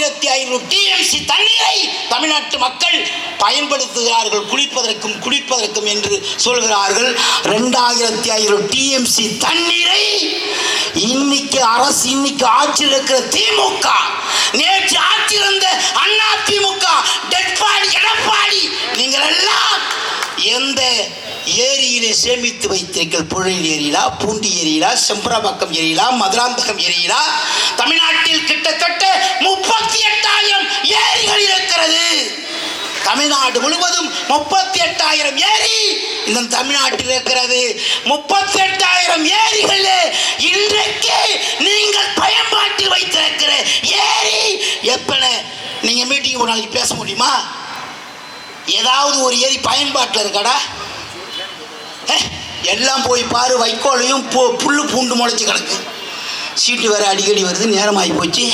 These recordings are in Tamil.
ஆயிரத்தி ஐநூறு டிஎம்சி தண்ணீரை தமிழ்நாட்டு மக்கள் பயன்படுத்துகிறார்கள் குளிப்பதற்கும் குடிப்பதற்கும் என்று சொல்கிறார்கள். ரெண்டாயிரத்தி ஐநூறு டிஎம்சி தண்ணீரை இன்னைக்கு அரசு இன்னைக்கு ஆட்சியில் இருக்கிற திமுக நேற்று ஆட்சியில் இருந்த அண்ணா திமுக டெட்பாடி எடப்பாடி நீங்கள் எல்லாம் எந்த ஏரியிலே சேமித்து வைத்தீர்கள் புழல் ஏரியிலா பூண்டி ஏரியிலா செம்பராபாக்கம் ஏரியிலா மதுராந்தகம் ஏரியிலா தமிழ்நாட்டில் கிட்டத்தட்ட தமிழ்நாடு முழுவதும் முப்பத்தி எட்டாயிரம் ஏரி இந்த தமிழ்நாட்டில் இருக்கிறது. முப்பத்தி எட்டாயிரம் ஏரிகள் இன்றைக்கு நீங்கள் பயன்பாட்டில் வைத்திருக்கிற ஏரி. எப்பன நீங்க மீட்டிங் ஒரு நாளைக்கு பேச முடியுமா? ஏதாவது ஒரு ஏரி பயன்பாட்டில் இருக்கடா. ஏ, எல்லாம் போய் பாரு வைக்கோலையும் பு புல்லு பூண்டு முளைச்சி கிடக்கு. சீட்டு வேறு அடிக்கடி வருது நேரமாகி போச்சு.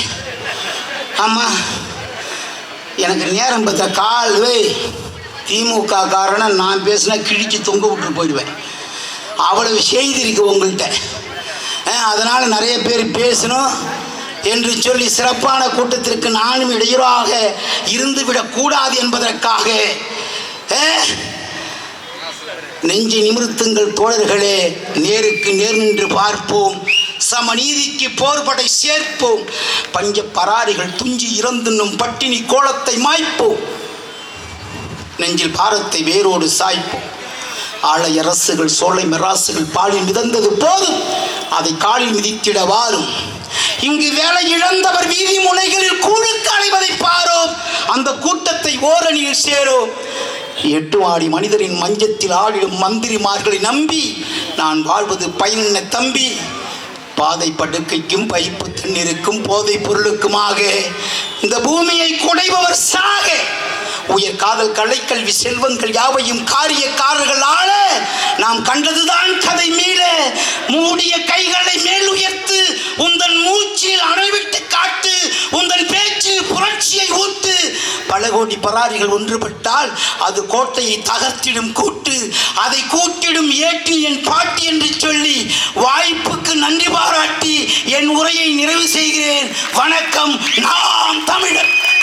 ஆமாம் எனக்கு நேரம் பார்த்தா கால் வே திமுக காரணம் நான் பேசினா கிழிச்சு தொங்க விட்டு போயிடுவேன். அவ்வளவு செய்தி இருக்கு உங்கள்கிட்ட. அதனால் நிறைய பேர் பேசணும் என்று சொல்லி சிறப்பான கூட்டத்திற்கு நானும் இடையூறாக இருந்துவிடக்கூடாது என்பதற்காக நெஞ்சை நிமிர்த்துங்கள் தோழர்களே. நேருக்கு நேர் நின்று பார்ப்போம். சமநீதிக்கு போர்படை சேர்ப்போம். பஞ்ச பராரிகள் துஞ்சி இறந்துண்ணும் பட்டினி கோலத்தை மாய்ப்போம். நெஞ்சில் பாரத்தை வேரோடு சாய்ப்போம். ஆழை அரசுகள் சோலை மெராசுகள் பாலில் மிதந்தது போதும். அதை காலில் மிதித்திட வாரும். இங்கு வேலை இழந்தவர் வீதி முனைகளில் கூழுக்கு அலைவதை பாரோம். அந்த கூட்டத்தை ஓரணியில் சேரோம். எட்டு ஆடி மனிதரின் மஞ்சத்தில் ஆடிடும் மந்திரிமார்களை நம்பி நான் வாழ்வது பயனென்ன தம்பி? பாதை படுக்கைக்கும் பைப்பு தண்ணீருக்கும் போதை பொருளுக்குமாக. இந்த பூமியை குடைபவர் சாக. உயர் காதல் கலைக்கல்வி செல்வங்கள் யாவையும் காரியக்காரர்கள் ஆள நாம் கண்டதுதான் கதை மீள. மூடிய கைகளை மேல் உயர்த்து உந்தன் மூச்சில் அனைவரும் கோடி பராரிகள் ஒன்றுபட்டால் அது கோட்டையை தகர்த்திடும் கூட்டு அதை கூட்டிடும் ஏற்றி என் பாட்டி என்று சொல்லி வாய்ப்புக்கு நன்றி பாராட்டி என் உரையை நிறைவு செய்கிறேன். வணக்கம். நாம் தமிழர்.